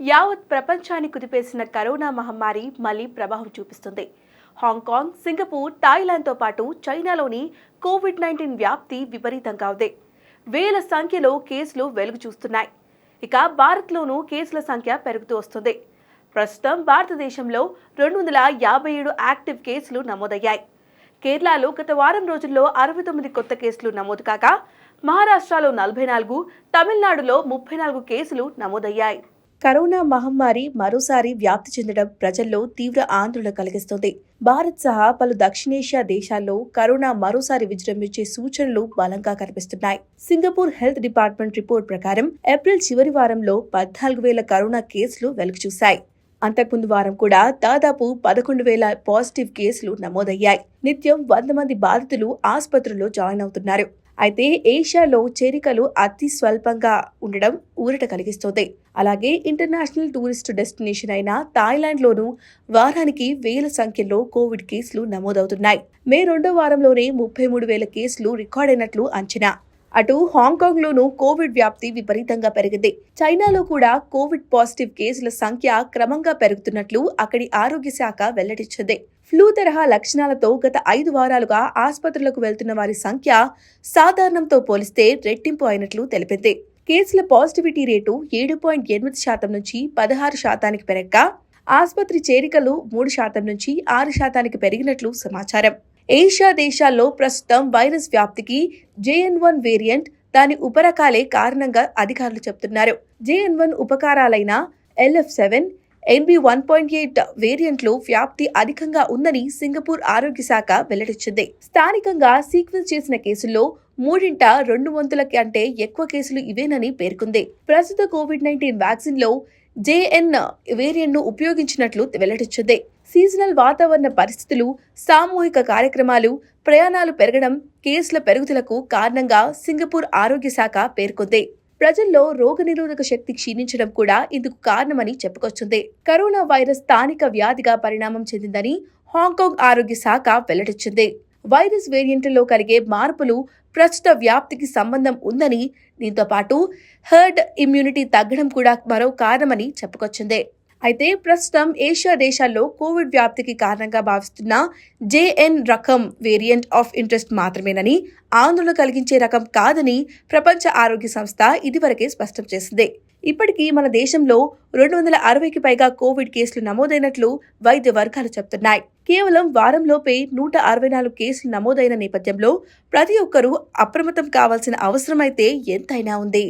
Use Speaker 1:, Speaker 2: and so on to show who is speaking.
Speaker 1: యావత్ ప్రపంచాన్ని కుదిపేసిన కరోనా మహమ్మారి మళ్ళీ ప్రభావం చూపిస్తుంది. హాంకాంగ్ సింగపూర్ థాయిలాండ్తో పాటు చైనాలోని కోవిడ్ నైన్టీన్ వ్యాప్తి విపరీతంగా ఉంది. వేల సంఖ్యలో కేసులు వెలుగు చూస్తున్నాయి. ఇక భారత్లోనూ కేసుల సంఖ్య పెరుగుతూ వస్తుంది. ప్రస్తుతం భారతదేశంలో రెండు వందల యాభై ఏడు యాక్టివ్ కేసులు నమోదయ్యాయి. కేరళలో గత వారం రోజుల్లో అరవై తొమ్మిది కొత్త కేసులు నమోదు కాగా మహారాష్ట్రలో నలభై నాలుగు తమిళనాడులో ముప్పై నాలుగు కేసులు నమోదయ్యాయి. కరోనా మహమ్మారి మరోసారి వ్యాప్తి చెందడం ప్రజల్లో తీవ్ర ఆందోళన కలిగిస్తోంది. భారత్ సహా పలు దక్షిణేషియా దేశాల్లో కరోనా మరోసారి విజృంభించే సూచనలు బలంగా కనిపిస్తున్నాయి. సింగపూర్ హెల్త్ డిపార్ట్మెంట్ రిపోర్ట్ ప్రకారం ఏప్రిల్ చివరి వారంలో పద్నాలుగు వేల కరోనా కేసులు వెలుగు చూశాయి. అంతకుముందు వారం కూడా దాదాపు పదకొండు వేల పాజిటివ్ కేసులు నమోదయ్యాయి. నిత్యం వంద మంది బాధితులు ఆసుపత్రుల్లో జాయిన్ అవుతున్నారు. అయితే ఏషియాలో చేరికలు అతి స్వల్పంగా ఉండడం ఊరట కలిగిస్తోంది. అలాగే ఇంటర్నేషనల్ టూరిస్ట్ డెస్టినేషన్ అయిన థాయిలాండ్లోనూ వారానికి వేల సంఖ్యలో కోవిడ్ కేసులు నమోదవుతున్నాయి. మే రెండో వారంలోనే ముప్పై మూడు వేల కేసులు రికార్డైనట్లు అంచనా. అటు హాంకాంగ్లోనూ కోవిడ్ వ్యాప్తి విపరీతంగా పెరిగింది. చైనాలో కూడా కోవిడ్ పాజిటివ్ కేసుల సంఖ్య క్రమంగా పెరుగుతున్నట్లు అక్కడి ఆరోగ్య శాఖ వెల్లడించింది. ఫ్లూ తరహా లక్షణాలతో గత ఐదు వారాలుగా ఆసుపత్రులకు వెళ్తున్న వారి సంఖ్య సాధారణంతో పోలిస్తే రెట్టింపు అయినట్లు తెలిపింది. కేసుల పాజిటివిటీ రేటు ఏడు పాయింట్ ఎనిమిది శాతం నుంచి పదహారు శాతానికి పెరగ్గా ఆసుపత్రి చేరికలు మూడు శాతం నుంచి ఆరు శాతానికి పెరిగినట్లు సమాచారం. ఏషియా దేశాల్లో ప్రస్తుతం వైరస్ వ్యాప్తికి జేఎన్ వన్ వేరియంట్ దాని ఉపరకాలే కారణంగా అధికారులు చెబుతున్నారు JN one ఉపకారాలైన LF seven NB one point eight వేరియంట్లో వ్యాప్తి అధికంగా ఉందని సింగపూర్ ఆరోగ్య శాఖ వెల్లడించింది. స్థానికంగా సీక్వెన్స్ చేసిన కేసుల్లో మూడింట రెండు వంతుల కంటే ఎక్కువ కేసులు ఇవేనని పేర్కొంది. ప్రస్తుత కోవిడ్ నైన్టీన్ వ్యాక్సిన్లో జేఎన్ వేరియంట్ను ఉపయోగించినట్లు వెల్లడించింది. సీజనల్ వాతావరణ పరిస్థితులు సామూహిక కార్యక్రమాలు ప్రయాణాలు పెరగడం కేసుల పెరుగుదలకు కారణంగా సింగపూర్ ఆరోగ్య శాఖ పేర్కొంది. ప్రజల్లో రోగనిరోధక శక్తి క్షీణించడం కూడా ఇందుకు కారణమని చెప్పుకొచ్చింది. కరోనా వైరస్ స్థానిక వ్యాధిగా పరిణామం చెందిందని హాంకాంగ్ ఆరోగ్య శాఖ వెల్లడించింది. వైరస్ వేరియంట్లో కలిగే మార్పులు ప్రస్తుత వ్యాప్తికి సంబంధం ఉందని దీంతో పాటు హెర్డ్ ఇమ్యూనిటీ తగ్గడం కూడా మరో కారణమని చెప్పుకొచ్చింది. అయితే ప్రస్తుతం ఏషియా దేశాల్లో కోవిడ్ వ్యాప్తికి కారణంగా భావిస్తున్న జేఎన్ రకం వేరియంట్ ఆఫ్ ఇంట్రెస్ట్ మాత్రమేనని ఆందోళన కలిగించే రకం కాదని ప్రపంచ ఆరోగ్య సంస్థ ఇదివరకే స్పష్టం చేసింది. ఇప్పటికీ మన దేశంలో రెండు వందల అరవైకి పైగా కోవిడ్ కేసులు నమోదైనట్లు వైద్య వర్గాలు చెబుతున్నాయి. కేవలం వారంలోపే నూట అరవై నాలుగు కేసులు నమోదైన నేపథ్యంలో ప్రతి ఒక్కరూ అప్రమత్తం కావాల్సిన అవసరమైతే ఎంతైనా ఉంది.